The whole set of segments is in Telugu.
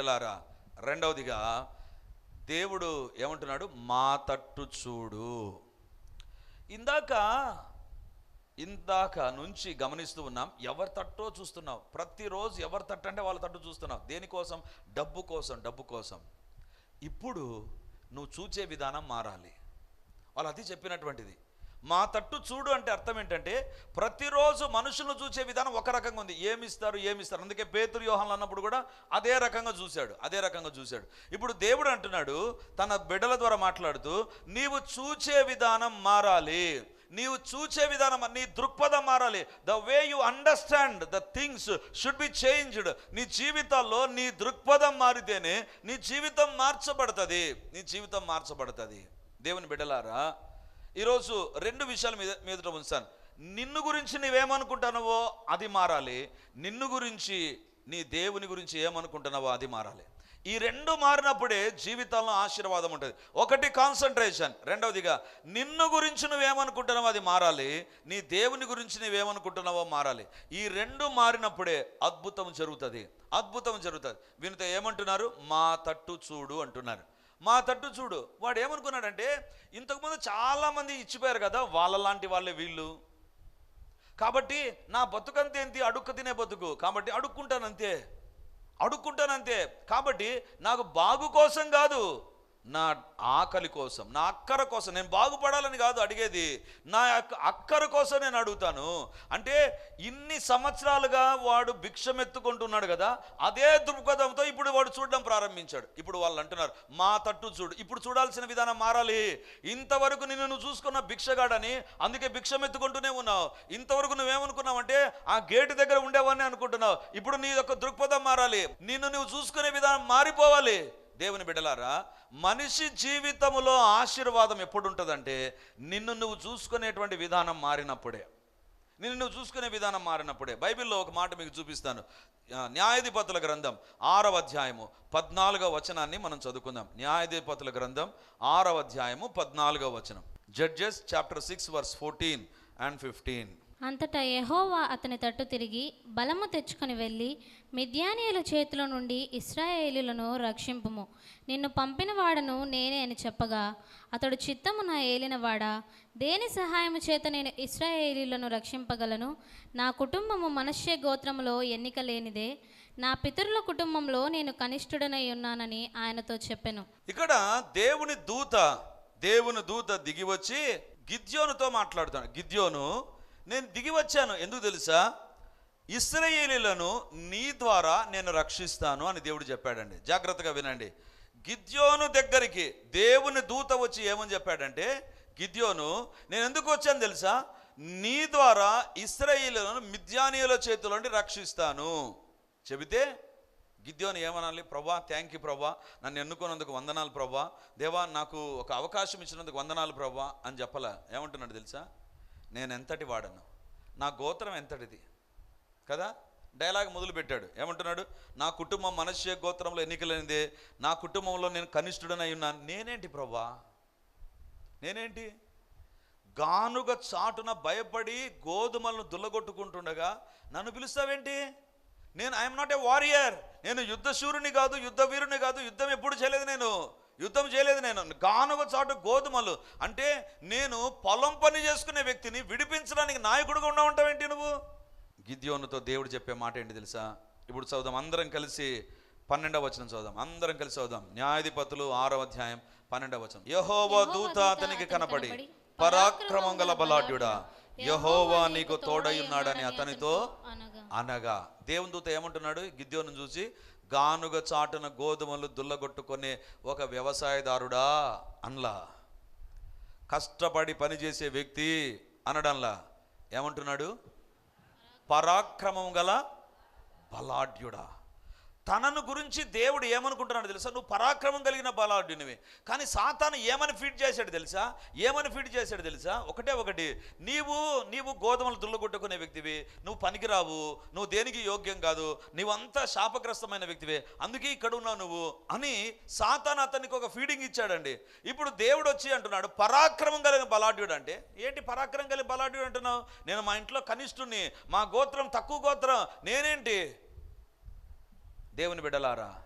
ఎడలారా రెండవదిగా దేవుడు ఏమంటున్నాడు? మా తట్టు చూడు. ఇందాక ఇందాక నుంచి గమనిస్తూ ఉన్నాం ఎవరి తట్టో చూస్తున్నావు. ప్రతిరోజు ఎవరి తట్టు అంటే వాళ్ళ తట్టు చూస్తున్నావు. దేనికోసం డబ్బు కోసం డబ్బు కోసం. ఇప్పుడు నువ్వు చూచే విధానం మారాలి. వాళ్ళు అది చెప్పినటువంటిది. మా తట్టు చూడు అంటే అర్థం ఏంటంటే ప్రతిరోజు మనుషులను చూసే విధానం ఒక రకంగా ఉంది. ఏమిస్తారు ఏమిస్తారు? అందుకే పేతురు వ్యూహాలు అన్నప్పుడు కూడా అదే రకంగా చూశాడు అదే రకంగా చూశాడు. ఇప్పుడు దేవుడు అంటున్నాడు తన బిడ్డల ద్వారా మాట్లాడుతూ నీవు చూచే విధానం మారాలి. నీవు చూచే విధానం నీ దృక్పథం మారాలి. The way you understand the things should be changed నీ జీవితాల్లో నీ దృక్పథం మారితేనే నీ జీవితం మార్చబడుతుంది. నీ జీవితం మార్చబడుతుంది. దేవుని బిడ్డలారా ఈరోజు రెండు విషయాలు మీద మీదట ఉంచాను. నిన్ను గురించి నీవేమనుకుంటున్నావో అది మారాలి. నిన్ను గురించి నీ దేవుని గురించి ఏమనుకుంటున్నావో అది మారాలి. ఈ రెండు మారినప్పుడే జీవితంలో ఆశీర్వాదం ఉంటుంది. ఒకటి కాన్సన్ట్రేషన్ రెండవదిగా నిన్ను గురించి నువ్వేమనుకుంటున్నావో అది మారాలి. నీ దేవుని గురించి నువ్వేమనుకుంటున్నావో మారాలి. ఈ రెండు మారినప్పుడే అద్భుతం జరుగుతుంది. అద్భుతం జరుగుతుంది. వీనితో ఏమంటున్నారు? మా తట్టు చూడు అంటున్నారు. మా తట్టు చూడు. వాడు ఏమనుకున్నాడంటే ఇంతకుముందు చాలామంది ఇచ్చిపోయారు కదా వాళ్ళలాంటి వాళ్ళే వీళ్ళు. కాబట్టి నా బతుకంతేంటి అడుక్కు తినే బతుకు. కాబట్టి అడుక్కుంటానంతే. అడుక్కుంటానంతే. కాబట్టి నాకు బాగు కోసం కాదు. నా ఆకలి కోసం నా అక్కర కోసం నేను బాగుపడాలని కాదు అడిగేది. నా యొక్క అక్కర కోసం నేను అడుగుతాను. అంటే ఇన్ని సంవత్సరాలుగా వాడు భిక్షమెత్తుకుంటున్నాడు కదా అదే దృక్పథంతో ఇప్పుడు వాడు చూడడం ప్రారంభించాడు. ఇప్పుడు వాళ్ళు అంటున్నారు మా తట్టు చూడు ఇప్పుడు చూడాల్సిన విధానం మారాలి. ఇంతవరకు నిన్ను నువ్వు చూసుకున్న భిక్షగాడని అందుకే భిక్షమెత్తుకుంటూనే ఉన్నావు. ఇంతవరకు నువ్వేమనుకున్నావంటే ఆ గేటు దగ్గర ఉండేవాడిని అనుకుంటున్నావు. ఇప్పుడు నీ యొక్క దృక్పథం మారాలి. నిన్ను నువ్వు చూసుకునే విధానం మారిపోవాలి. దేవుని బిడ్డలారా మనిషి జీవితంలో ఆశీర్వాదం ఎప్పుడుంటుందంటే నిన్ను నువ్వు చూసుకునేటువంటి విధానం మారినప్పుడే. నిన్ను నువ్వు చూసుకునే విధానం మారినప్పుడే. బైబిల్లో ఒక మాట మీకు చూపిస్తాను. న్యాయాధిపతుల గ్రంథం ఆరవ అధ్యాయము పద్నాలుగవ వచనాన్ని మనం చదువుకుందాం. న్యాయాధిపతుల గ్రంథం ఆరవ అధ్యాయము పద్నాలుగవ వచనం. Judges chapter six verse fourteen and fifteen. అంతటా యహోవా అతని తట్టు తిరిగి బలము తెచ్చుకొని వెళ్ళి మిద్యానీయుల చేతిలో నుండి ఇస్రాయేలులను రక్షింపుము. నిన్ను పంపిన వాడను నేనే అని చెప్పగా అతడు చిత్తము నా ఏలినవాడా దేని సహాయము చేత నేను ఇస్రాయేలీలను రక్షింపగలను? నా కుటుంబము మనష్య గోత్రములో ఎన్నిక లేనిదే నా పితరుల కుటుంబంలో నేను కనిష్ఠుడనై ఉన్నానని ఆయనతో చెప్పెను. ఇక్కడ దేవుని దూత దేవుని దూత దిగి వచ్చి గిద్యోనుతో మాట్లాడుతాడు. గిద్యోను నేను దిగి వచ్చాను. ఎందుకు తెలుసా? ఇస్రయేలీలను నీ ద్వారా నేను రక్షిస్తాను అని దేవుడు చెప్పాడండి. జాగ్రత్తగా వినండి. గిద్యోను దగ్గరికి దేవుని దూత వచ్చి ఏమని చెప్పాడంటే గిద్యోను నేను ఎందుకు వచ్చాను తెలుసా? నీ ద్వారా ఇస్రాయేలీలను మిథ్యానీయుల చేతిలో నుండి రక్షిస్తాను. చెబితే గిద్యోని ఏమనాలి? ప్రభా థ్యాంక్ యూ ప్రభా. నన్ను ఎన్నుకున్నందుకు వందనాలు ప్రభా. దేవా నాకు ఒక అవకాశం ఇచ్చినందుకు వందనాలు ప్రభా అని చెప్పలే. ఏమంటున్నాడు తెలుసా? నేను ఎంతటి వాడను? నా గోత్రం ఎంతటిది? కదా? డైలాగ్ మొదలుపెట్టాడు. ఏమంటున్నాడు? నా కుటుంబం మనశ్య గోత్రంలో ఎన్నికలైనది. నా కుటుంబంలో నేను కనిష్ఠుడనై ఉన్నాను నేనేంటి ప్రభా నేనేంటి? గానుగ చాటున భయపడి గోధుమలను దుల్లగొట్టుకుంటుండగా నన్ను పిలుస్తావేంటి? నేను ఐఎమ్ నాట్ ఏ వారియర్ నేను యుద్ధశూరుని కాదు యుద్ధ వీరుని కాదు యుద్ధం ఎప్పుడు చేయలేదు నేను. యుద్ధం చేయలేదు నేను. గానుగ చాటు గోధుమలు. అంటే నేను పొలం పని చేసుకునే వ్యక్తిని విడిపించడానికి నాయకుడుగా ఉన్నా ఉంటావేంటి నువ్వు? గిద్యోనుతో దేవుడు చెప్పే మాట ఏంటి తెలుసా? ఇప్పుడు చదుదాం అందరం కలిసి పన్నెండవ వచనం చదుదాం అందరం కలిసి చదుదాం న్యాయాధిపతులు ఆరవ అధ్యాయం పన్నెండవ వచనం. యహోవా దూత అతనికి కనపడి పరాక్రమం గల బలాఢ్యుడా యహోవా నీకు తోడై ఉన్నాడని అతనితో అనగా అనగా. దేవుని దూత ఏమంటున్నాడు? గిద్యోను చూసి గానుగ చాటున గోధుమలు దుల్లగొట్టుకునే ఒక వ్యవసాయదారుడా అన్లా. కష్టపడి పనిచేసే వ్యక్తి అనడంలా. ఏమంటున్నాడు? పరాక్రమం గల బలాఢ్యుడా. తనను గురించి దేవుడు ఏమనుకుంటున్నాడు తెలుసా? నువ్వు పరాక్రమం కలిగిన బలాఢ్యునివి. కానీ సాతాను ఏమని ఫీడ్ చేశాడు తెలుసా? ఏమని ఫీడ్ చేశాడు తెలుసా? ఒకటే ఒకటి. నీవు నీవు గోధుమలు దుల్లగొట్టుకునే వ్యక్తివి. నువ్వు పనికిరావు. నువ్వు దేనికి యోగ్యం కాదు. నీవంతా శాపగ్రస్తమైన వ్యక్తివే. అందుకే ఇక్కడ ఉన్నావు నువ్వు అని సాతాను అతనికి ఒక ఫీడింగ్ ఇచ్చాడండి. ఇప్పుడు దేవుడు వచ్చి అంటున్నాడు పరాక్రమం కలిగిన బలాఢ్యుడు అంటే? ఏంటి పరాక్రమం కలిగిన బలాఢ్యుడు అంటున్నావు? నేను మా ఇంట్లో కనిష్ఠుని మా గోత్రం తక్కువ గోత్రం. నేనేంటి? దేవుని బిడ్డలారా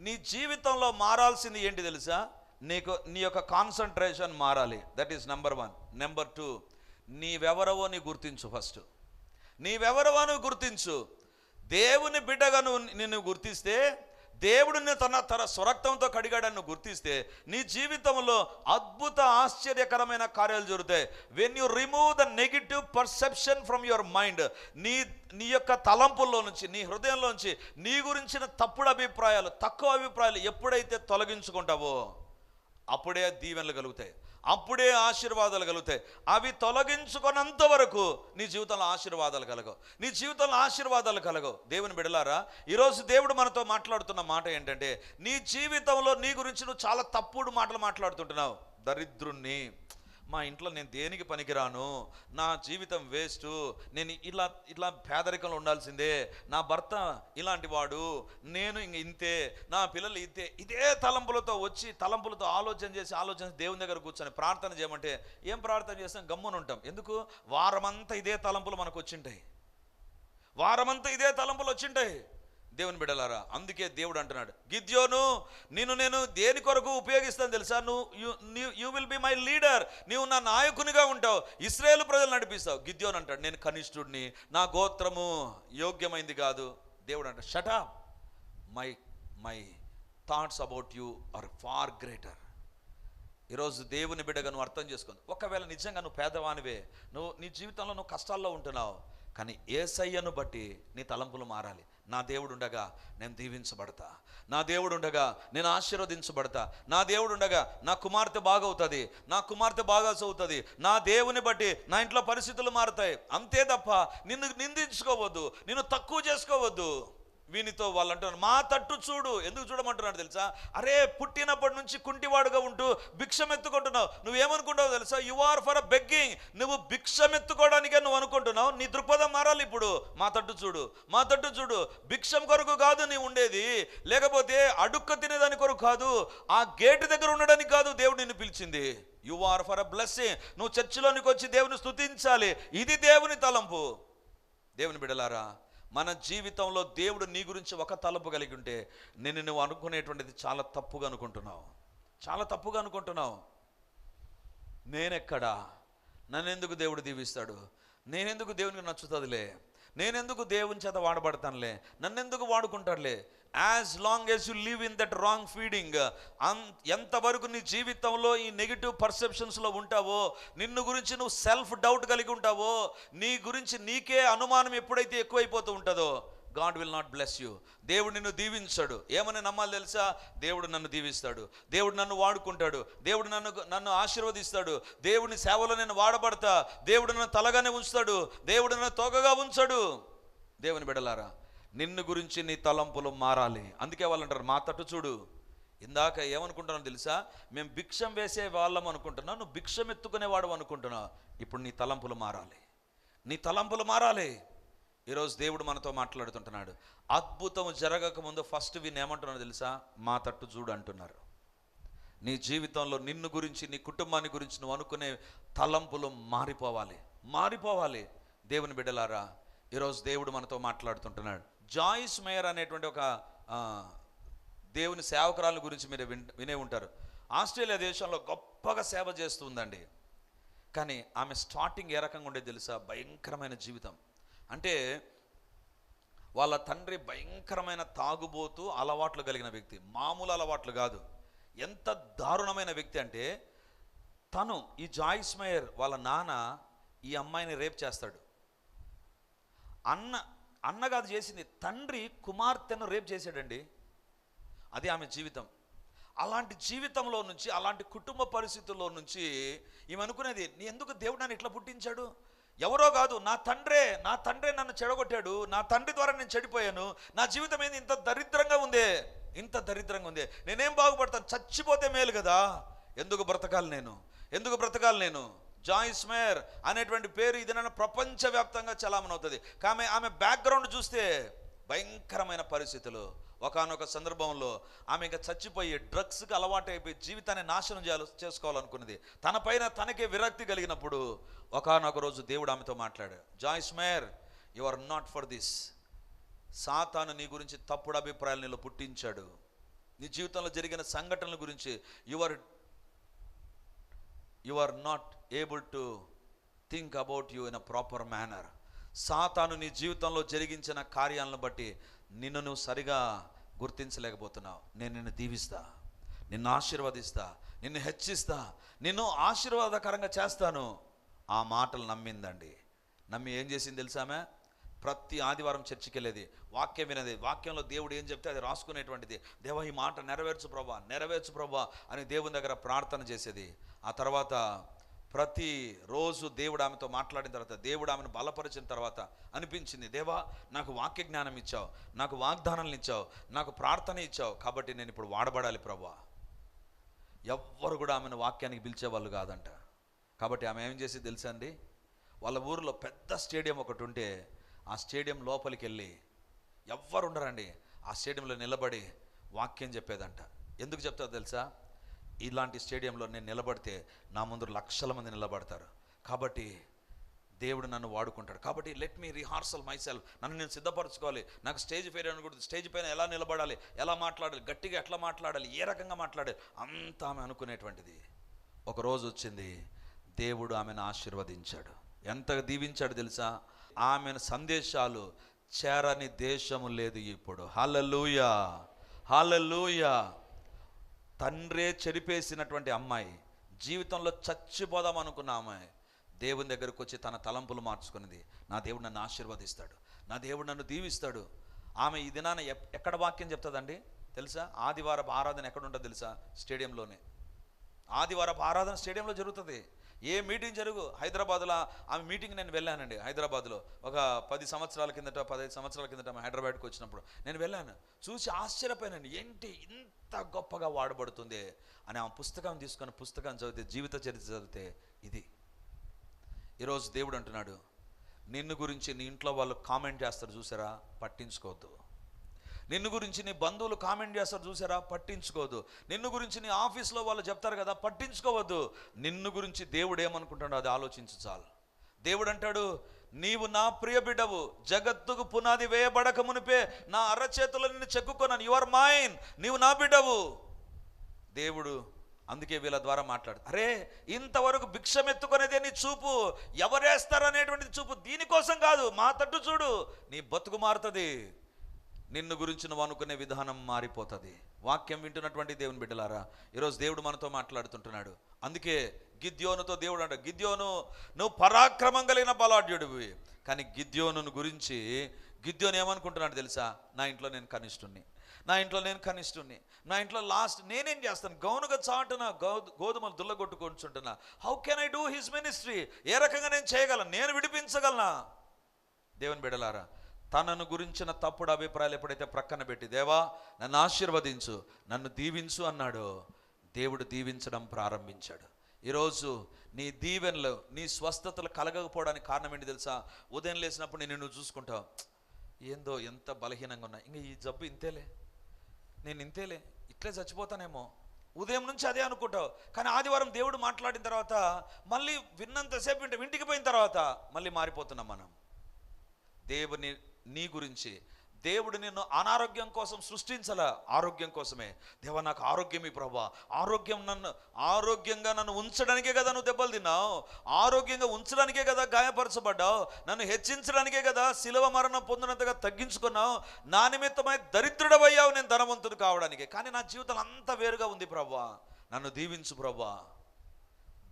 నీ జీవితంలో మారాల్సింది ఏంటి తెలుసా? నీకు నీ యొక్క కాన్సన్ట్రేషన్ మారాలి. That is number one number two నీవెవరవో నీ గుర్తించు ఫస్ట్ నీవెవరవో నువ్వు గుర్తించు. దేవుని బిడ్డగా నువ్వు నిన్ను గుర్తిస్తే దేవుడిని తన తన స్వరక్తంతో కడిగాడని గుర్తిస్తే నీ జీవితంలో అద్భుత ఆశ్చర్యకరమైన కార్యాలు జరుగుతాయి. When you remove the negative perception from your mind నీ నీ యొక్క తలంపుల్లో నుంచి నీ హృదయంలో నుంచి నీ గురించిన తప్పుడు అభిప్రాయాలు తక్కువ అభిప్రాయాలు ఎప్పుడైతే తొలగించుకుంటావో అప్పుడే దీవెనలు కలుగుతాయి. అప్పుడే ఆశీర్వాదాలు కలుగుతాయి. అవి తొలగించుకున్నంత వరకు నీ జీవితంలో ఆశీర్వాదాలు కలగవు. నీ జీవితంలో ఆశీర్వాదాలు కలగవు. దేవుని బిడలారా ఈరోజు దేవుడు మనతో మాట్లాడుతున్న మాట ఏంటంటే నీ జీవితంలో నీ గురించి నువ్వు చాలా తప్పుడు మాటలు మాట్లాడుతుంటున్నావు. దరిద్రుణ్ణి. మా ఇంట్లో నేను దేనికి పనికిరాను? నా జీవితం వేస్ట్. నేను ఇలా ఇట్లా పేదరికంలో ఉండాల్సిందే. నా భర్త ఇలాంటి వాడు. నేను ఇంక ఇంతే. నా పిల్లలు ఇంతే. ఇదే తలంపులతో వచ్చి తలంపులతో ఆలోచన చేసి ఆలోచన దేవుని దగ్గర కూర్చొని ప్రార్థన చేయమంటే ఏం ప్రార్థన చేస్తాం? గమ్మున ఉంటాం. ఎందుకు? వారమంతా ఇదే తలంపులు మనకు వచ్చింటాయి. వారమంతా ఇదే తలంపులు వచ్చింటాయి. దేవుని బిడలారా అందుకే దేవుడు అంటున్నాడు గిద్యోను నిన్ను నేను దేని కొరకు ఉపయోగిస్తాను తెలుసా? నువ్వు you will be my leader నీవు నా నాయకునిగా ఉంటావు ఇస్రాయేల్ ప్రజలు నడిపిస్తావు. గిద్యోన్ అంటాడు నేను కనిష్ఠుడిని నా గోత్రము యోగ్యమైంది కాదు. దేవుడు అంటాడు షటా my my thoughts about you are far greater ఈరోజు దేవుని బిడ్డగా నువ్వు అర్థం చేసుకుంది ఒకవేళ నిజంగా నువ్వు పేదవానివే నువ్వు నీ జీవితంలో నువ్వు కష్టాల్లో ఉంటున్నావు కానీ ఏసయ్యను బట్టి నీ తలంపులు మారాలి. నా దేవుడు ఉండగా నేను దీవించబడతా. నా దేవుడు ఉండగా నేను ఆశీర్వదించబడతా. నా దేవుడు ఉండగా నా కుమార్తె బాగవుతుంది. నా కుమార్తె బాగా చదువుతుంది. నా దేవుని బట్టి నా ఇంట్లో పరిస్థితులు మారుతాయి. అంతే తప్ప నిన్ను నిందించుకోవద్దు. నిన్ను తక్కువ చేసుకోవద్దు. వీనితో వాళ్ళు అంటున్నారు మా తట్టు చూడు. ఎందుకు చూడమంటున్నాడు తెలుసా? అరే పుట్టినప్పటి నుంచి కుంటివాడుగా ఉంటూ భిక్షమెత్తుకుంటున్నావు. నువ్వేమనుకుంటావు తెలుసా? You are for a begging నువ్వు భిక్షమెత్తుకోవడానికే నువ్వు అనుకుంటున్నావు. నీ దృక్పథం మారాలి ఇప్పుడు. మా తట్టు చూడు మా తట్టు చూడు. భిక్షం కొరకు కాదు నీ ఉండేది. లేకపోతే అడుక్క తినేదాని కొరకు కాదు. ఆ గేటు దగ్గర ఉండడానికి కాదు దేవుడు నిన్ను పిలిచింది. You are for a blessing నువ్వు చర్చిలోనికి వచ్చి దేవుని స్థుతించాలి ఇది దేవుని తలంపు. దేవుని బిడలారా మన జీవితంలో దేవుడు నీ గురించి ఒక తలపు కలిగి ఉంటే నేను నువ్వు అనుకునేటువంటిది చాలా తప్పుగా అనుకుంటున్నావు. చాలా తప్పుగా అనుకుంటున్నావు. నేనెక్కడా? నన్నెందుకు దేవుడు దీవిస్తాడు? నేనెందుకు దేవునికి నచ్చుతుందిలే? నేనెందుకు దేవుని చేత వాడబడతానులే? నన్నెందుకు వాడుకుంటాడులే as long as you live in that wrong feeding ఎంతవరకు నీ జీవితంలో ఈ నెగిటివ్ పర్సెప్షన్స్లో ఉంటావో నిన్ను గురించి నువ్వు సెల్ఫ్ డౌట్ కలిగి ఉంటావో నీ గురించి నీకే అనుమానం ఎప్పుడైతే ఎక్కువైపోతూ ఉంటుందో God will not bless you దేవుడు నిన్ను దీవించాడు. ఏమని నమ్మాలి తెలుసా? దేవుడు నన్ను దీవిస్తాడు. దేవుడు నన్ను వాడుకుంటాడు. దేవుడు నన్ను నన్ను ఆశీర్వదిస్తాడు. దేవుని సేవలో నేను వాడబడతా. దేవుడు నన్ను తలగానే ఉంచుతాడు. దేవుడు నన్ను తోకగా ఉంచాడు. దేవుని బిడలారా నిన్ను గురించి నీ తలంపులు మారాలి. అందుకే వాళ్ళంటారు మా తట్టు చూడు. ఇందాక ఏమనుకుంటున్నావు తెలుసా? మేము భిక్షం వేసే వాళ్ళం అనుకుంటున్నావు నువ్వు భిక్షం ఎత్తుకునేవాడు అనుకుంటున్నావు. ఇప్పుడు నీ తలంపులు మారాలి. నీ తలంపులు మారాలి. ఈరోజు దేవుడు మనతో మాట్లాడుతుంటున్నాడు. అద్భుతం జరగక ముందు ఫస్ట్ వీని తెలుసా? మా తట్టు చూడు అంటున్నారు. నీ జీవితంలో నిన్ను గురించి నీ కుటుంబాన్ని గురించి నువ్వు అనుకునే తలంపులు మారిపోవాలి. మారిపోవాలి. దేవుని బిడ్డలారా ఈరోజు దేవుడు మనతో మాట్లాడుతుంటున్నాడు. జాయిస్ మేయర్ అనేటువంటి ఒక ఆ, దేవుని సేవకురాల గురించి మీరు విన్ వినే ఉంటారు. ఆస్ట్రేలియా దేశంలో గొప్పగా సేవ చేస్తుందండి కానీ ఆమె స్టార్టింగ్ ఏ రకంగా ఉండేది తెలుసా? భయంకరమైన జీవితం. అంటే వాళ్ళ తండ్రి భయంకరమైన తాగుబోతూ అలవాట్లు కలిగిన వ్యక్తి. మామూలు అలవాట్లు కాదు. ఎంత దారుణమైన వ్యక్తి అంటే తను ఈ జాయిస్ మేయర్ వాళ్ళ నాన్న ఈ అమ్మాయిని రేప్ చేస్తాడు. అన్న అన్న కాదు చేసింది. తండ్రి కుమార్తెను రేప్ చేశాడండి. అది ఆమె జీవితం. అలాంటి జీవితంలో నుంచి అలాంటి కుటుంబ పరిస్థితుల్లో నుంచి ఈమె అనుకునేది నీ ఎందుకు దేవుడు నన్ను ఇట్లా పుట్టించాడు? ఎవరో కాదు నా తండ్రే నా తండ్రే నన్ను చెడగొట్టాడు నా తండ్రి ద్వారా నేను చెడిపోయాను నా జీవితం ఏంది ఇంత దరిద్రంగా ఉందే ఇంత దరిద్రంగా ఉందే నేనేం బాగుపడతాను చచ్చిపోతే మేలు కదా ఎందుకు బ్రతకాలి నేను ఎందుకు బ్రతకాలి నేను? జాయిస్ మేయర్ అనేటువంటి పేరు ఇది నన్ను ప్రపంచవ్యాప్తంగా చలామణి అవుతుంది. కానీ ఆమె బ్యాక్గ్రౌండ్ చూస్తే భయంకరమైన పరిస్థితులు. ఒకానొక సందర్భంలో ఆమె ఇంకా చచ్చిపోయి డ్రగ్స్కి అలవాటైపోయి జీవితాన్ని నాశనం చేయాలి చేసుకోవాలనుకున్నది. తన పైన తనకే విరక్తి కలిగినప్పుడు ఒకానొక రోజు దేవుడు ఆమెతో మాట్లాడాడు. Joyce Meyer you are not for this. సాతాను నీ గురించి తప్పుడు అభిప్రాయాలు నీలో పుట్టించాడు. నీ జీవితంలో జరిగిన సంఘటనల గురించి you are you are not able to think about you in a proper manner సాతాను నీ జీవితంలో జరిగించిన కార్యాలను బట్టి నిన్ను నువ్వు సరిగా గుర్తించలేకపోతున్నావు. నేను నిన్ను దీవిస్తా నిన్ను ఆశీర్వదిస్తా నిన్ను హెచ్చిస్తా నిన్ను ఆశీర్వాదకరంగా చేస్తాను. ఆ మాటలు నమ్మిందండి. నమ్మి ఏం చేసింది తెలుసామే ప్రతి ఆదివారం చర్చికి వెళ్ళేది. వాక్యం వినేది. వాక్యంలో దేవుడు ఏం చెప్తే అది రాసుకునేటువంటిది. దేవా ఈ మాట నెరవేర్చు ప్రభా నెరవేర్చు ప్రభా అని దేవుని దగ్గర ప్రార్థన చేసేది. ఆ తర్వాత ప్రతి రోజు దేవుడు ఆమెతో మాట్లాడిన తర్వాత దేవుడు ఆమెను బలపరిచిన తర్వాత అనిపించింది దేవా నాకు వాక్య జ్ఞానం ఇచ్చావు నాకు వాగ్దానాలను ఇచ్చావు నాకు ప్రార్థన ఇచ్చావు కాబట్టి నేను ఇప్పుడు వాడబడాలి ప్రభా ఎవ్వరు కూడా ఆమెను వాక్యానికి పిలిచేవాళ్ళు కాదంట. కాబట్టి ఆమె ఏం చేసి తెలుసా అండి? వాళ్ళ ఊరిలో పెద్ద స్టేడియం ఒకటి ఉంటే ఆ స్టేడియం లోపలికి వెళ్ళి ఎవ్వరు ఉండరండి. ఆ స్టేడియంలో నిలబడి వాక్యం చెప్పేదంట. ఎందుకు చెప్తారో తెలుసా? ఇలాంటి స్టేడియంలో నేను నిలబడితే నా ముందు లక్షల మంది నిలబడతారు. కాబట్టి దేవుడు నన్ను వాడుకుంటాడు. కాబట్టి లెట్ మీ రిహార్సల్ మైసెల్ఫ్ నన్ను నేను సిద్ధపరచుకోవాలి. నాకు స్టేజ్ పేరు అనుకుంటుంది స్టేజ్ పైన ఎలా నిలబడాలి ఎలా మాట్లాడాలి గట్టిగా ఎట్లా మాట్లాడాలి ఏ రకంగా మాట్లాడాలి అంత ఆమె అనుకునేటువంటిది. ఒకరోజు వచ్చింది దేవుడు ఆమెను ఆశీర్వదించాడు. ఎంత దీవించాడు తెలుసా? ఆమెను సందేశాలు చేరని దేశము లేదు ఇప్పుడు. హల్లెలూయా హల్లెలూయా తండ్రే చెరిపేసినటువంటి అమ్మాయి జీవితంలో చచ్చిపోదాం అనుకున్న అమ్మాయి దేవుని దగ్గరకు వచ్చి తన తలంపులు మార్చుకున్నది. నా దేవుడు నన్ను ఆశీర్వదిస్తాడు. నా దేవుడు నన్ను దీవిస్తాడు. ఆమె ఈ దినాన ఎక్కడ వాక్యం చెప్తుందండి? తెలుసా? ఆదివారపు ఆరాధన ఎక్కడ ఉంటుందో తెలుసా? స్టేడియంలోనే. ఆదివారపు ఆరాధన స్టేడియంలో జరుగుతుంది. ఏ మీటింగ్ జరుగు హైదరాబాద్లో ఆమె మీటింగ్ నేను వెళ్ళానండి హైదరాబాద్లో. ఒక పది సంవత్సరాల కిందట పదహైదు సంవత్సరాల కిందట హైదరాబాద్కి వచ్చినప్పుడు నేను వెళ్ళాను. చూసి ఆశ్చర్యపోయానండి. ఏంటి ఇంత గొప్పగా వాడబడుతుంది అని ఆమె పుస్తకం తీసుకొని పుస్తకం చదివితే జీవిత చరిత్ర చదివితే ఇది. ఈరోజు దేవుడు అంటున్నాడు నిన్ను గురించి నీ ఇంట్లో వాళ్ళు కామెంట్ చేస్తారు చూసారా? పట్టించుకోవద్దు. నిన్ను గురించి నీ బంధువులు కామెంట్ చేస్తారు చూసారా? పట్టించుకోవద్దు నిన్ను గురించి నీ ఆఫీస్లో వాళ్ళు చెప్తారు కదా పట్టించుకోవద్దు. నిన్ను గురించి దేవుడు ఏమనుకుంటాడో అది ఆలోచించు చాలు. దేవుడు అంటాడు నీవు నా ప్రియ బిడ్డవు జగత్తుకు పునాది వేయబడక మునిపే నా అరచేతులు నిన్ను చెక్కుకున్నాను యు ఆర్ మైన్ నీవు నా బిడ్డవు. దేవుడు అందుకే వీళ్ళ ద్వారా మాట్లాడు అరే ఇంతవరకు భిక్షం ఎత్తుకునేదే నీ చూపు. ఎవరేస్తారనేటువంటిది చూపు. దీనికోసం కాదు. మా తట్టు చూడు. నీ బతుకు మారుతుంది. నిన్ను గురించి నువ్వు అనుకునే విధానం మారిపోతుంది. వాక్యం వింటున్నటువంటి దేవుని బిడ్డలారా ఈరోజు దేవుడు మనతో మాట్లాడుతుంటున్నాడు. అందుకే గిద్యోనుతో దేవుడు అంట గిద్యోను నువ్వు పరాక్రమం కలిగిన బలాఢ్యుడివి. కానీ గిద్యోను గురించి గిద్యోను ఏమనుకుంటున్నాడు తెలుసా? నా ఇంట్లో నేను కనిష్ఠుణ్ణి. నా ఇంట్లో నేను కనిష్ఠుణ్ణి. నా ఇంట్లో లాస్ట్ నేనేం చేస్తాను? గౌనుగా చాటున గో గోధుమలు దుల్లగొట్టుకుంటుంటున్నా how can I do his ministry ఏ రకంగా నేను చేయగలను? నేను విడిపించగలనా? దేవుని బిడలారా తనను గురించిన తప్పుడు అభిప్రాయాలు ఎప్పుడైతే ప్రక్కన పెట్టి దేవా నన్ను ఆశీర్వదించు నన్ను దీవించు అన్నాడు దేవుడు దీవించడం ప్రారంభించాడు. ఈరోజు నీ దీవెనలు నీ స్వస్థతలు కలగకపోవడానికి కారణం ఏంటి తెలుసా? ఉదయం లేచినప్పుడు నేను నువ్వు చూసుకుంటావు ఏందో ఎంత బలహీనంగా ఉన్నా. ఇంకా ఈ జబ్బు ఇంతేలే. నేను ఇంతేలే. ఇట్లే చచ్చిపోతానేమో. ఉదయం నుంచి అదే అనుకుంటావు. కానీ ఆదివారం దేవుడు మాట్లాడిన తర్వాత మళ్ళీ విన్నంతసేపు వింటే ఇంటికి పోయిన తర్వాత మళ్ళీ మారిపోతున్నాం మనం. దేవుని నీ గురించి. దేవుడు నిన్ను అనారోగ్యం కోసం సృష్టించల ఆరోగ్యం కోసమే. దేవ నాకు ఆరోగ్యం ఈ ప్రభా. ఆరోగ్యం నన్ను ఆరోగ్యంగా నన్ను ఉంచడానికే కదా నువ్వు దెబ్బలు తిన్నావు. ఆరోగ్యంగా ఉంచడానికే కదా గాయపరచబడ్డావు. నన్ను హెచ్చించడానికే కదా శిలవ మరణం పొందినంతగా తగ్గించుకున్నావు. నా నిమిత్తమై దరిద్రుడవయ్యావు నేను ధనవంతుడు కావడానికి. కానీ నా జీవితం అంతా వేరుగా ఉంది ప్రభా. నన్ను దీవించు ప్రభా.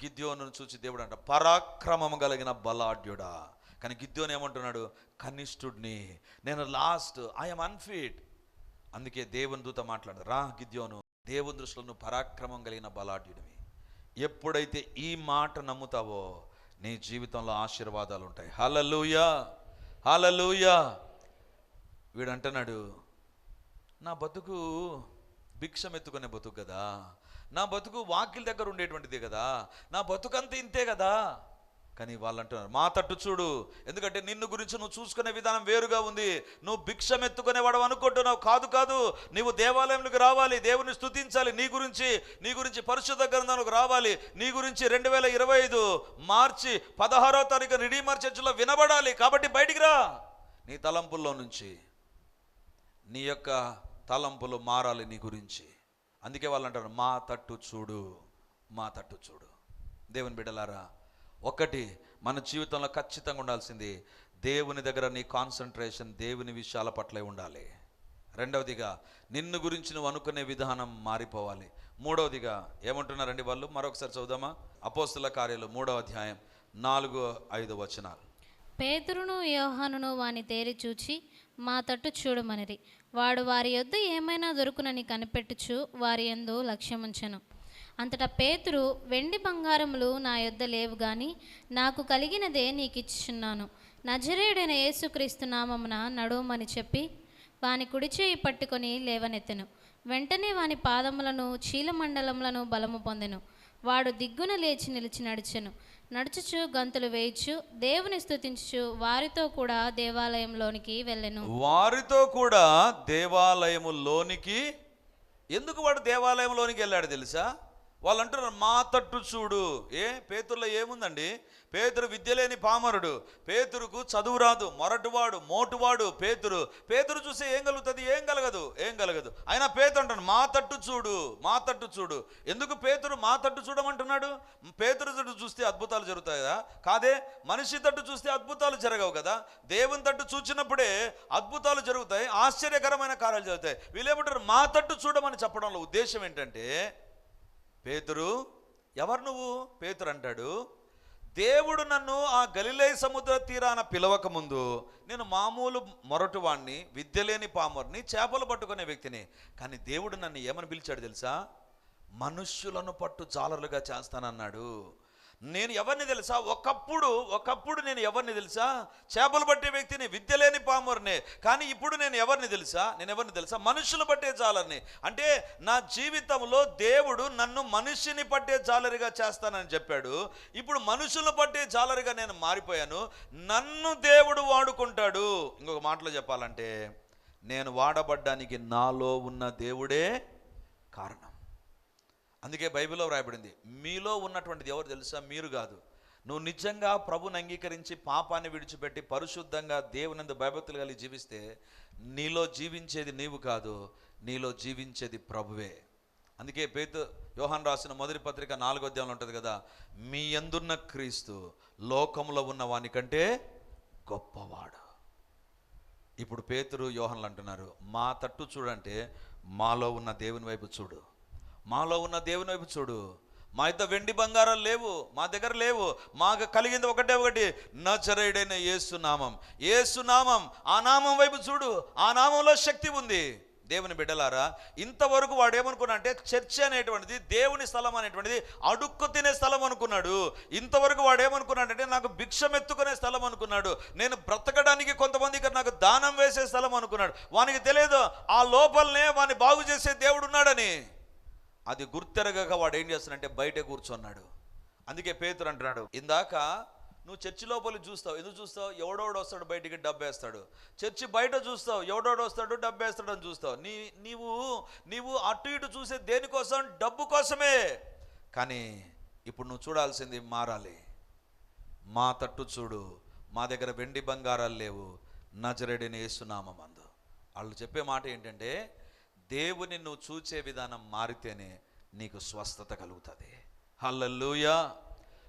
గిద్యోను చూసి దేవుడు అంట పరాక్రమం కలిగిన బలాఢ్యుడా. కానీ గిద్దోని ఏమంటున్నాడు? కనిష్ఠుడిని నేను లాస్ట్ ఐఎమ్ అన్ఫిట్ అందుకే దేవుని దూత మాట్లాడు రా గిద్యోను దేవుని దృష్టిలో నువ్వు పరాక్రమం కలిగిన బలాఢ్యుడివి. ఎప్పుడైతే ఈ మాట నమ్ముతావో నీ జీవితంలో ఆశీర్వాదాలు ఉంటాయి. హలలుయా హలలుయా వీడు అంటున్నాడు నా బతుకు భిక్షం ఎత్తుకునే బతుకు కదా. నా బతుకు వాకిల దగ్గర ఉండేటువంటిదే కదా. నా బతుకంతా ఇంతే కదా. కానీ వాళ్ళు అంటున్నారు మా తట్టు చూడు ఎందుకంటే నిన్ను గురించి నువ్వు చూసుకునే విధానం వేరుగా ఉంది. నువ్వు భిక్షం ఎత్తుకునేవాడు అనుకుంటున్నావు. కాదు కాదు నీవు దేవాలయంలోకి రావాలి దేవుని స్థుతించాలి నీ గురించి నీ గురించి పరిశుద్ధ గ్రంథంలోకి రావాలి నీ గురించి రెండు వేల ఇరవై ఐదు మార్చి పదహారో తారీఖు రిడీమర్ చర్చిలో వినబడాలి. కాబట్టి బయటికి రా. నీ తలంపుల్లో నుంచి నీ యొక్క తలంపులు మారాలి నీ గురించి. అందుకే వాళ్ళు అంటారు మా తట్టు చూడు మా తట్టు చూడు. దేవుని బిడ్డలారా ఒకటి మన జీవితంలో ఖచ్చితంగా ఉండాల్సింది దేవుని దగ్గర నీ కాన్సన్ట్రేషన్ దేవుని విషయాల పట్లే ఉండాలి. రెండవదిగా నిన్ను గురించి నువ్వు అనుకునే విధానం మారిపోవాలి. మూడవదిగా ఏమంటున్నారండి వాళ్ళు? మరొకసారి చదువుదామా? అపోస్తుల కార్యాలు మూడవ అధ్యాయం నాలుగు ఐదు వచనాలు. పేతురును యోహానును వాని తేరి చూచి మా తట్టు చూడమనిది వాడు వారి యొద్ద ఏమైనా దొరుకునని కనిపెట్టుచు వారి ఎందు లక్ష్యముంచను. అంతటా పేతురు వెండి బంగారములు నా యొద్ద లేవు గాని నాకు కలిగినదే నీకిచ్చుచున్నాను. నజరేయుడైన యేసుక్రీస్తు నామమున నడుమని చెప్పి వాని కుడి చేయి పట్టుకొని లేవనెత్తెను. వెంటనే వాని పాదములను చీలమండలములను బలము పొందెను. వాడు దిగ్గున లేచి నిలిచి నడిచెను. నడుచుచు గంతులు వేయచ్చు దేవుని స్థుతించు వారితో కూడా దేవాలయంలోనికి వెళ్ళెను. వారితో కూడా దేవాలయములోనికి? ఎందుకు వాడు దేవాలయంలోనికి వెళ్ళాడు తెలుసా? వాళ్ళు అంటున్నారు మా తట్టు చూడు. ఏ పేతుల్లో ఏముందండి? పేతురు విద్య లేని పామరుడు. పేతురుకు చదువు రాదు మొరటువాడు మోటువాడు పేతురు. పేతురు చూసి ఏం కలుగుతుంది? ఏం కలగదు? ఏం కలగదు. అయినా పేతురు అంటాడు మా తట్టు చూడు మా తట్టు చూడు. ఎందుకు పేతురు మా తట్టు చూడమంటున్నాడు? పేతురు తట్టు చూస్తే అద్భుతాలు జరుగుతాయా కాదే? మనిషి తట్టు చూస్తే అద్భుతాలు జరగవు కదా? దేవుని తట్టు చూచినప్పుడే అద్భుతాలు జరుగుతాయి ఆశ్చర్యకరమైన కార్యాలు జరుగుతాయి. వీళ్ళేమంటారు మా తట్టు చూడమని చెప్పడంలో ఉద్దేశం ఏంటంటే పేతురు ఎవరు నువ్వు? పేతురు అంటాడు దేవుడు నన్ను ఆ గలిలే సముద్ర తీరాన పిలవక ముందు నేను మామూలు మొరటువాణ్ణి విద్య లేని పామర్ని చేపలు పట్టుకునే వ్యక్తిని. కానీ దేవుడు నన్ను ఏమని పిలిచాడు తెలుసా? మనుష్యులను పట్టు జాలరులుగా చేస్తానన్నాడు. నేను ఎవరిని తెలుసా? ఒకప్పుడు ఒకప్పుడు నేను ఎవరిని తెలుసా? చేపలు పట్టే వ్యక్తిని విద్య లేని పామర్నే. కానీ ఇప్పుడు నేను ఎవరిని తెలుసా? నేను ఎవరిని తెలుసా? మనుషులు పట్టే జాలర్ని అంటే నా జీవితంలో దేవుడు నన్ను మనిషిని పట్టే జాలరిగా చేస్తానని చెప్పాడు. ఇప్పుడు మనుషులు పట్టే జాలరిగా నేను మారిపోయాను. నన్ను దేవుడు వాడుకుంటాడు. ఇంకొక మాటలో చెప్పాలంటే నేను వాడబడ్డానికి నాలో ఉన్న దేవుడే కారణం. అందుకే బైబిల్లో వ్రాయబడింది మీలో ఉన్నటువంటిది ఎవరు తెలుసా? మీరు కాదు. నువ్వు నిజంగా ప్రభుని అంగీకరించి పాపాన్ని విడిచిపెట్టి పరిశుద్ధంగా దేవునందు భయభక్తులు కలిగి జీవిస్తే నీలో జీవించేది నీవు కాదు నీలో జీవించేది ప్రభువే. అందుకే పేతు యోహాన్ రాసిన మొదటి పత్రిక నాలుగో అధ్యాయంలో ఉంటుంది కదా మీ ఎందున్న క్రీస్తు లోకంలో ఉన్న వానికంటే గొప్పవాడు. ఇప్పుడు పేతురు యోహన్లు అంటున్నారు మా తట్టు చూడంటే మాలో ఉన్న దేవుని వైపు చూడు. మాలో ఉన్న దేవుని వైపు చూడు. మా ఇద్ద వెండి బంగారాలు లేవు మా దగ్గర లేవు. మాకు కలిగింది ఒకటే ఒకటి నచరేడైన యేసు నామం. నామం ఆ నామం వైపు చూడు. ఆ నామంలో శక్తి ఉంది. దేవుని బిడ్డలారా ఇంతవరకు వాడు ఏమనుకున్నా అంటే చర్చ అనేటువంటిది దేవుని స్థలం అనేటువంటిది అడుక్కు తినే స్థలం అనుకున్నాడు. ఇంతవరకు వాడు ఏమనుకున్నాడంటే నాకు భిక్షం ఎత్తుకునే స్థలం అనుకున్నాడు. నేను బ్రతకడానికి కొంతమందికి నాకు దానం వేసే స్థలం అనుకున్నాడు. వానికి తెలియదు ఆ లోపలనే వాని బాగు చేసే దేవుడు ఉన్నాడని. అది గుర్తెరగక వాడు ఏం చేస్తున్నాడంటే బయట కూర్చున్నాడు. అందుకే పేతురు అంటున్నాడు ఇందాక నువ్వు చర్చి లోపల చూస్తావు ఎందుకు చూస్తావు? ఎవడోడు వస్తాడు బయటికి డబ్బేస్తాడు. చర్చి బయట చూస్తావు ఎవడోడు వస్తాడు డబ్బేస్తాడు అని చూస్తావు. నీ నీవు నీవు అటు ఇటు చూసే దేనికోసం? డబ్బు కోసమే. కానీ ఇప్పుడు నువ్వు చూడాల్సింది మారాలి. మా తట్టు చూడు మా దగ్గర వెండి బంగారాలు లేవు. నజరేడిని వేస్తున్నామందు వాళ్ళు చెప్పే మాట ఏంటంటే దేవుని నువ్వు చూచే విధానం మారితేనే నీకు స్వస్థత కలుగుతుంది. హల్లెలూయా.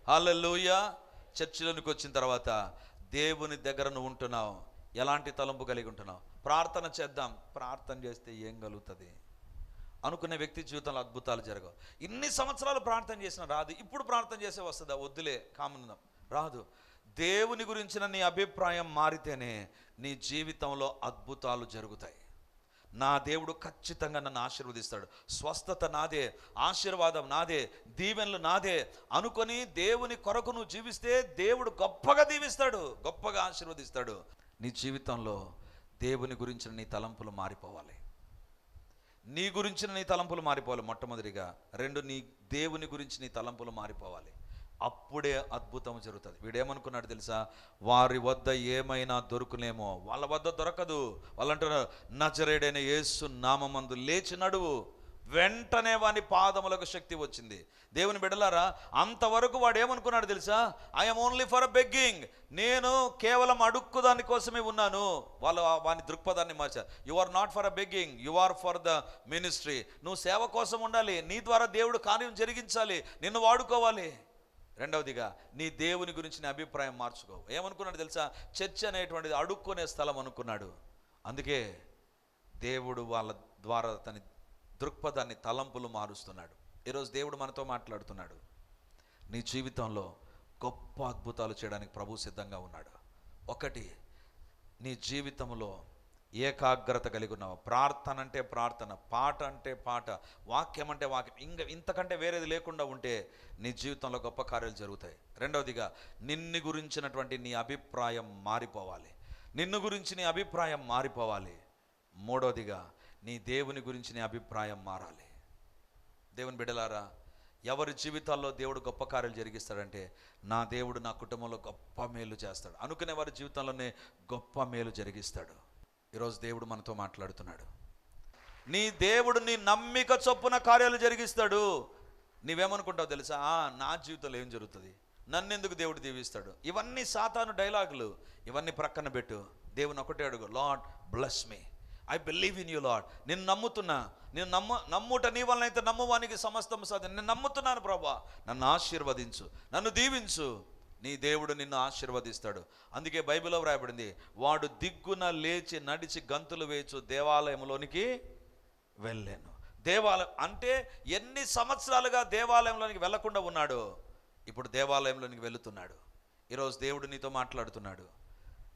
హల్లెలూయా. చర్చిలోనికి వచ్చిన తర్వాత దేవుని దగ్గర నువ్వు ఉంటున్నావు. ఎలాంటి తలంపు కలిగి ఉంటున్నావు? ప్రార్థన చేద్దాం. ప్రార్థన చేస్తే ఏం కలుగుతుంది? అనుకునే వ్యక్తి జీవితంలో అద్భుతాలు జరగవు. ఇన్ని సంవత్సరాలు ప్రార్థన చేసిన రాదు. ఇప్పుడు ప్రార్థన చేసే వస్తుందా? వద్దులే కామన్ రాదు. దేవుని గురించిన నీ అభిప్రాయం మారితేనే నీ జీవితంలో అద్భుతాలు జరుగుతాయి. నా దేవుడు ఖచ్చితంగా నన్ను ఆశీర్వదిస్తాడు. స్వస్థత నాదే ఆశీర్వాదం నాదే దీవెనలు నాదే. అనుకొని దేవుని కొరకు నువ్వు జీవిస్తే దేవుడు గొప్పగా దీవిస్తాడు గొప్పగా ఆశీర్వదిస్తాడు. నీ జీవితంలో దేవుని గురించిన నీ తలంపులు మారిపోవాలి. నీ గురించిన నీ తలంపులు మారిపోవాలి మొట్టమొదటిగా. రెండు నీ దేవుని గురించి నీ తలంపులు మారిపోవాలి. అప్పుడే అద్భుతం జరుగుతుంది. వీడేమనుకున్నాడు తెలుసా? వారి వద్ద ఏమైనా దొరుకునేమో. వాళ్ళ వద్ద దొరకదు. వాళ్ళంటారు నజరేడైన యేసు నామమందు లేచి నడువు. వెంటనే వాని పాదములకు శక్తి వచ్చింది. దేవుని బిడలారా అంతవరకు వాడు ఏమనుకున్నాడు తెలుసా I'm only for a begging. నేను కేవలం అడుక్కు దానికోసమే ఉన్నాను. వాళ్ళు వాని దృక్పథాన్ని మార్చారు. You are not for a begging. You are for the ministry. నువ్వు సేవ కోసం ఉండాలి. నీ ద్వారా దేవుడు కార్యం జరిగించాలి. నిన్ను వాడుకోవాలి. రెండవదిగా నీ దేవుని గురించి నీ అభిప్రాయం మార్చుకో. ఏమనుకున్నాడు తెలుసా? చర్చ్ అనేటువంటిది అడుక్కునే స్థలం అనుకున్నాడు. అందుకే దేవుడు వాళ్ళ ద్వారా తన దృక్పథాన్ని తలంపులు మారుస్తున్నాడు. ఈరోజు దేవుడు మనతో మాట్లాడుతున్నాడు. నీ జీవితంలో గొప్ప అద్భుతాలు చేయడానికి ప్రభు సిద్ధంగా ఉన్నాడు. ఒకటి నీ జీవితంలో ఏకాగ్రత కలిగి ఉన్నావు ప్రార్థన అంటే ప్రార్థన పాట అంటే పాట వాక్యం. అంటే వాక్యం ఇంకా ఇంతకంటే వేరేది లేకుండా ఉంటే నీ జీవితంలో గొప్ప కార్యాలు జరుగుతాయి. రెండవదిగా నిన్ను గురించినటువంటి నీ అభిప్రాయం మారిపోవాలి. నిన్ను గురించి నీ అభిప్రాయం మారిపోవాలి. మూడవదిగా నీ దేవుని గురించి నీ అభిప్రాయం మారాలి. దేవుని బిడలారా ఎవరి జీవితాల్లో దేవుడు గొప్ప కార్యాలు జరిగిస్తాడంటే నా దేవుడు నా కుటుంబంలో గొప్ప మేలు చేస్తాడు. అనుకునే వారి జీవితంలోనే గొప్ప మేలు జరిగిస్తాడు. ఈరోజు దేవుడు మనతో మాట్లాడుతున్నాడు. నీ దేవుడు నీ నమ్మిక చొప్పున కార్యాలు జరిగిస్తాడు. నీవేమనుకుంటావు తెలుసా? "ఆ, నా జీవితంలో ఏం జరుగుతుంది? నన్ను ఎందుకు దేవుడు దీవిస్తాడు? ఇవన్నీ సాతాను డైలాగులు. ఇవన్నీ ప్రక్కన పెట్టు. దేవుని ఒకటే అడుగు. Lord bless me. I believe in you Lord నేను నమ్ముతున్నా. నేను నమ్ము నమ్ముట నీ వలన అయితే నమ్మువానికి సమస్తం సాధ్యం. నేను నమ్ముతున్నాను ప్రభా. నన్ను ఆశీర్వదించు. నన్ను దీవించు. నీ దేవుడు నిన్ను ఆశీర్వదిస్తాడు. అందుకే బైబిల్లో వ్రాయబడింది వాడు దిగ్గున లేచి నడిచి గంతులు వేయచ్చు దేవాలయంలోనికి వెళ్ళాను. దేవాలయం అంటే ఎన్ని సంవత్సరాలుగా దేవాలయంలోనికి వెళ్ళకుండా ఉన్నాడు ఇప్పుడు దేవాలయంలోనికి వెళుతున్నాడు. ఈరోజు దేవుడు నీతో మాట్లాడుతున్నాడు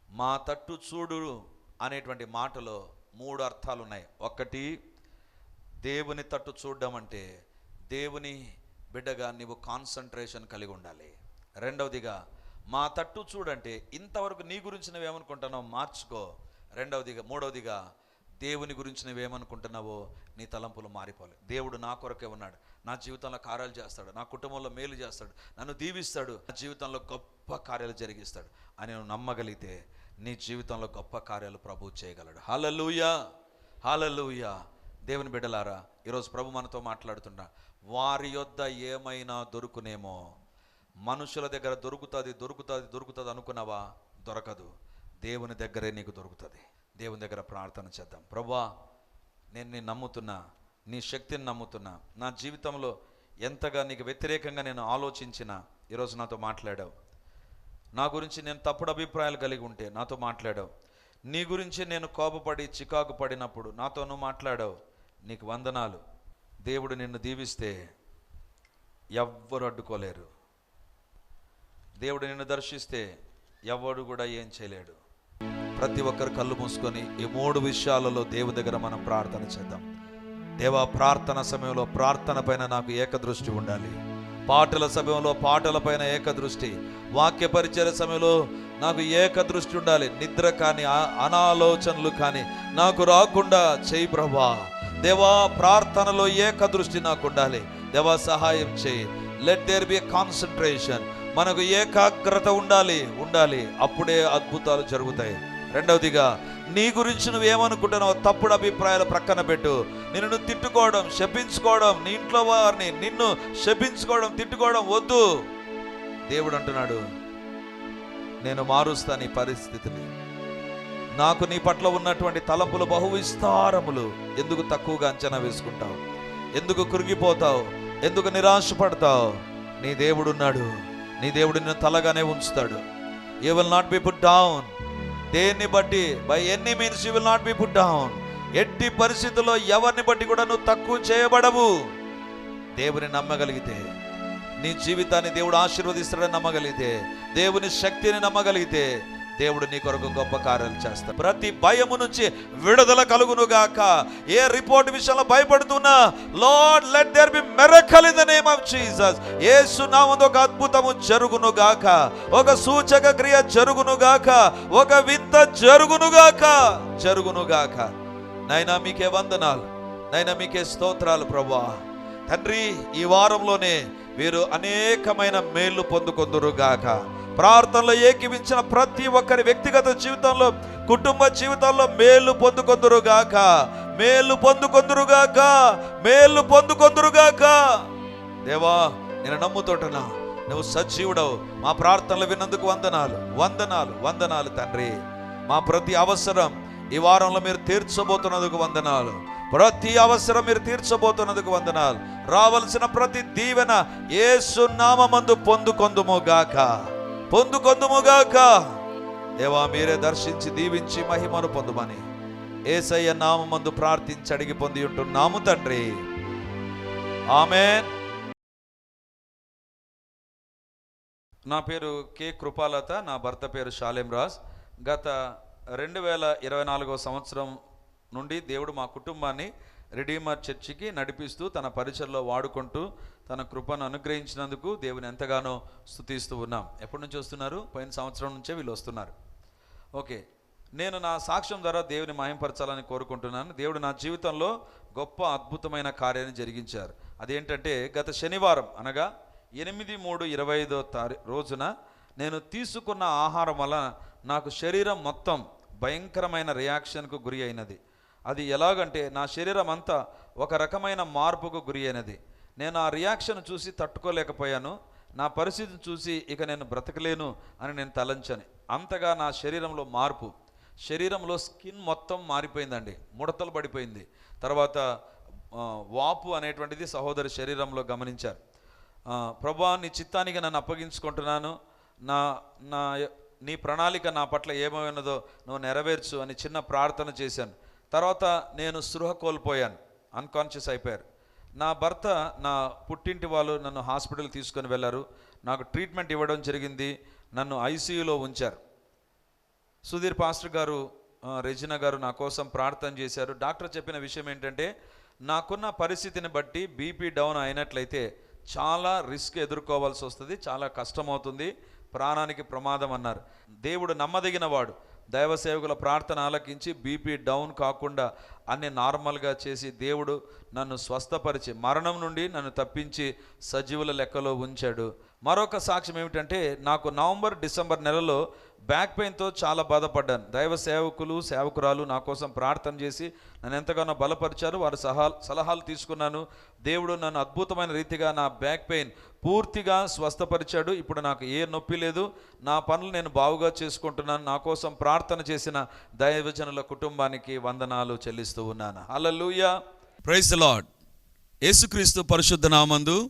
మా తట్టు చూడు అనేటువంటి మాటలో మూడు అర్థాలు ఉన్నాయి. ఒకటి దేవుని తట్టు చూడడం అంటే దేవుని బిడ్డగా నీవు కాన్సన్ట్రేషన్ కలిగి ఉండాలి. రెండవదిగా మా తట్టు చూడంటే ఇంతవరకు నీ గురించి నువ్వేమనుకుంటున్నావు మార్చుకో. రెండవదిగా మూడవదిగా దేవుని గురించి నువ్వేమనుకుంటున్నావో నీ తలంపులు మారిపోలే. దేవుడు నా కొరకే ఉన్నాడు. నా జీవితంలో కార్యాలు చేస్తాడు. నా కుటుంబంలో మేలు చేస్తాడు. నన్ను దీవిస్తాడు. నా జీవితంలో గొప్ప కార్యాలు జరిగిస్తాడు. అని నువ్వు నమ్మగలిగితే నీ జీవితంలో గొప్ప కార్యాలు ప్రభు చేయగలడు. హల్లెలూయా! హల్లెలూయా! దేవుని బిడ్డలారా ఈరోజు ప్రభు మనతో మాట్లాడుతున్నా వారి యొద్ద ఏమైనా దొరుకునేమో మనుషుల దగ్గర దొరుకుతుంది దొరుకుతుంది దొరుకుతుంది అనుకున్నావా? దొరకదు. దేవుని దగ్గరే నీకు దొరుకుతుంది. దేవుని దగ్గర ప్రార్థన చేద్దాం. ప్రభా నేను నేను నమ్ముతున్నా నీ శక్తిని నమ్ముతున్నా. నా జీవితంలో ఎంతగా నీకు వ్యతిరేకంగా నేను ఆలోచించిన ఈరోజు నాతో మాట్లాడావు. నా గురించి నేను తప్పుడు అభిప్రాయాలు కలిగి ఉంటే నాతో మాట్లాడావు. నీ గురించి నేను కోపపడి చికాకు పడినప్పుడు నాతో నువ్వు మాట్లాడావు. నీకు వందనాలు. దేవుడు నిన్ను దీవిస్తే ఎవ్వరు అడ్డుకోలేరు. దేవుడు నిన్ను దర్శిస్తే ఎవడు కూడా ఏం చేయలేడు. ప్రతి ఒక్కరు కళ్ళు మూసుకొని ఈ మూడు విషయాలలో దేవుని దగ్గర మనం ప్రార్థన చేద్దాం. దేవా ప్రార్థన సమయంలో ప్రార్థన పైన నాకు ఏకదృష్టి ఉండాలి. పాటల సమయంలో పాటల పైన ఏకదృష్టి. వాక్య పరిచయ సమయంలో నాకు ఏకదృష్టి ఉండాలి. నిద్ర కానీ అనాలోచనలు కానీ నాకు రాకుండా చేయి ప్రభా. దేవా ప్రార్థనలో ఏకదృష్టి నాకు ఉండాలి. దేవా సహాయం చేయి. లెట్ దేర్ బి కాన్సన్ట్రేషన్ మనకు ఏకాగ్రత ఉండాలి ఉండాలి. అప్పుడే అద్భుతాలు జరుగుతాయి. రెండవదిగా నీ గురించి నువ్వు ఏమనుకుంటున్నావు తప్పుడు అభిప్రాయాలు ప్రక్కన పెట్టు. నిన్ను తిట్టుకోవడం శపించుకోవడం నీ ఇంట్లో వారిని నిన్ను శపించుకోవడం తిట్టుకోవడం వద్దు. దేవుడు అంటున్నాడు నేను మారుస్తా నీ పరిస్థితిని. నాకు నీ పట్ల ఉన్నటువంటి తలంపులు బహు విస్తారములు ఎందుకు తక్కువగా అంచనా వేసుకుంటావు? ఎందుకు కురిగిపోతావు ఎందుకు నిరాశపడతావు? నీ దేవుడున్నాడు నీ దేవుడు నిన్ను తలగానే ఉంచుతాడు. You will not be put down దేన్ని బట్టి? By any means you will not be put down ఎట్టి పరిస్థితుల్లో ఎవరిని బట్టి కూడా నువ్వు తక్కువ చేయబడవు. దేవుని నమ్మగలిగితే నీ జీవితాన్ని దేవుడు ఆశీర్వదిస్తాడని నమ్మగలిగితే దేవుని శక్తిని నమ్మగలిగితే దేవుడు నీ కొరకు గొప్ప కార్యాలు చేస్తాడు. ప్రతి భయము నుంచి విడుదల కలుగును గాక ఏ రిపోర్ట్ విషయంలో భయపడుతున్నా Lord let there be miracle in the name of Jesus. యేసు నామములో ఒక అద్భుతము జరుగును గాక ఒక సూచక క్రియ జరుగును గాక ఒక వింత జరుగును గాక జరుగును గాక నైనా మీకే వందనాలు. నైనా మీకే స్తోత్రాలు ప్రభా తండ్రి ఈ వారంలోనే వీరు అనేకమైన మేళ్ళు పొందుకొందురు గాక ప్రార్థనలో ఏకీవించిన ప్రతి ఒక్కరి వ్యక్తిగత జీవితంలో కుటుంబ జీవితంలో మేలు పొందుకొందురుగాక. మేలు పొందుకొందురుగాక. మేలు పొందుకొందురుగాక. దేవా నేను నమ్ముతోటనా? నువ్వు సజీవుడవు. మా ప్రార్థనలు విన్నందుకు వందనాలు. వందనాలు వందనాలు తండ్రి. మా ప్రతి అవసరం ఈ వారంలో మీరు తీర్చబోతున్నందుకు వందనాలు. ప్రతి అవసరం మీరు తీర్చబోతున్నందుకు వందనాలు. రావలసిన ప్రతి దీవెన యేసు నామమందు పొందుకొందుము గాక పొందుకొందుముగాక. దేవా మీరే దర్శించి దీవించి మహిమను పొందుమని ఏసయ్య నామమందు ప్రార్థించి అడిగి పొంది ఉంటున్నాము తండ్రి. ఆమెన్. నా పేరు కె. కృపాలత నా భర్త పేరు షాలేం రాజ్. గత రెండు వేల ఇరవై నాలుగో సంవత్సరం నుండి దేవుడు మా కుటుంబాన్ని రిడీమర్ చర్చికి నడిపిస్తూ తన పరిచయలో వాడుకుంటూ తన కృపను అనుగ్రహించినందుకు దేవుని ఎంతగానో స్థుతిస్తూ ఉన్నాం. ఎప్పటి నుంచి వస్తున్నారు? పోయిన సంవత్సరం నుంచే వీళ్ళు వస్తున్నారు. ఓకే. నేను నా సాక్ష్యం ద్వారా దేవుని మహింపరచాలని కోరుకుంటున్నాను. దేవుడు నా జీవితంలో గొప్ప అద్భుతమైన కార్యాన్ని జరిగించారు. అదేంటంటే గత శనివారం అనగా ఎనిమిది మూడు ఇరవై ఐదో తారీ రోజున నేను తీసుకున్న ఆహారం వల్ల నాకు శరీరం మొత్తం భయంకరమైన రియాక్షన్కు గురి అయినది. అది ఎలాగంటే నా శరీరం అంతా ఒక రకమైన మార్పుకు గురి అయినది. నేను ఆ రియాక్షన్ చూసి తట్టుకోలేకపోయాను. నా పరిస్థితిని చూసి ఇక నేను బ్రతకలేను అని నేను తలంచాను. అంతగా నా శరీరంలో మార్పు. శరీరంలో స్కిన్ మొత్తం మారిపోయిందండి. ముడతలు పడిపోయింది. తర్వాత వాపు అనేటువంటిది సహోదరి శరీరంలో గమనించారు. ప్రభా నీ చిత్తానికి నన్ను అప్పగించుకుంటున్నాను. నా నా నీ ప్రణాళిక నా పట్ల ఏమైనదో నువ్వు నెరవేర్చు అని చిన్న ప్రార్థన చేశాను. తర్వాత నేను స్పృహ కోల్పోయాను. అన్కాన్షియస్ అయిపోయారు. నా భర్త నా పుట్టింటి వాళ్ళు నన్ను హాస్పిటల్ తీసుకొని వెళ్ళారు. నాకు ట్రీట్మెంట్ ఇవ్వడం జరిగింది. నన్ను ఐసీయూలో ఉంచారు. సుధీర్ పాస్టర్ గారు రెజినా గారు నా కోసం ప్రార్థన చేశారు. డాక్టర్ చెప్పిన విషయం ఏంటంటే నాకున్న పరిస్థితిని బట్టి బీపీ డౌన్ అయినట్లయితే చాలా రిస్క్ ఎదుర్కోవాల్సి వస్తుంది చాలా కష్టమవుతుంది ప్రాణానికి ప్రమాదం అన్నారు. దేవుడు నమ్మదగిన వాడు దైవ సేవకుల ప్రార్థన ఆలకించి బీపీ డౌన్ కాకుండా అన్ని నార్మల్గా చేసి దేవుడు నన్ను స్వస్థపరిచి మరణం నుండి నన్ను తప్పించి సజీవుల లెక్కలో ఉంచాడు. మరొక సాక్ష్యం ఏమిటంటే నాకు నవంబర్ డిసెంబర్ నెలలో బ్యాక్ పెయిన్తో చాలా బాధపడ్డాను. దైవ సేవకులు సేవకురాలు నా కోసం ప్రార్థన చేసి నన్ను ఎంతగానో బలపరిచారు. వారి సహా సలహాలు తీసుకున్నాను. దేవుడు నన్ను అద్భుతమైన రీతిగా నా బ్యాక్ పెయిన్ పూర్తిగా స్వస్థపరిచాడు. ఇప్పుడు నాకు ఏ నొప్పి లేదు. నా పనులు నేను బావుగా చేసుకుంటున్నాను. నా కోసం ప్రార్థన చేసిన దైవజనుల కుటుంబానికి వందనాలు చెల్లిస్తూ ఉన్నాను. హల్లెలూయా. Praise Lord. యేసుక్రీస్తు పరిశుద్ధ నామందు